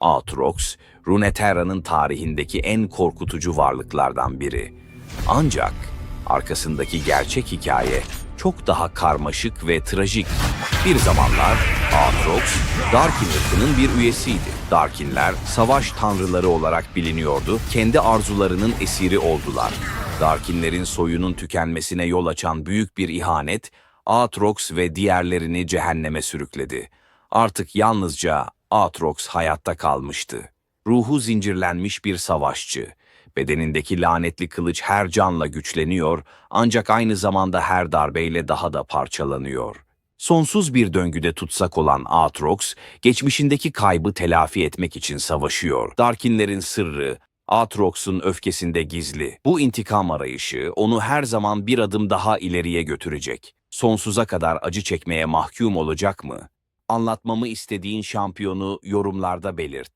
Aatrox, Runeterra'nın tarihindeki en korkutucu varlıklardan biri. Ancak arkasındaki gerçek hikaye çok daha karmaşık ve trajik. Bir zamanlar Aatrox, Darkin ırkının bir üyesiydi. Darkinler savaş tanrıları olarak biliniyordu, kendi arzularının esiri oldular. Darkinlerin soyunun tükenmesine yol açan büyük bir ihanet, Aatrox ve diğerlerini cehenneme sürükledi. Artık yalnızca Aatrox hayatta kalmıştı. Ruhu zincirlenmiş bir savaşçı. Bedenindeki lanetli kılıç her canla güçleniyor ancak aynı zamanda her darbeyle daha da parçalanıyor. Sonsuz bir döngüde tutsak olan Aatrox, geçmişindeki kaybı telafi etmek için savaşıyor. Darkinlerin sırrı, Aatrox'un öfkesinde gizli. Bu intikam arayışı onu her zaman bir adım daha ileriye götürecek. Sonsuza kadar acı çekmeye mahkum olacak mı? Anlatmamı istediğin şampiyonu yorumlarda belirt.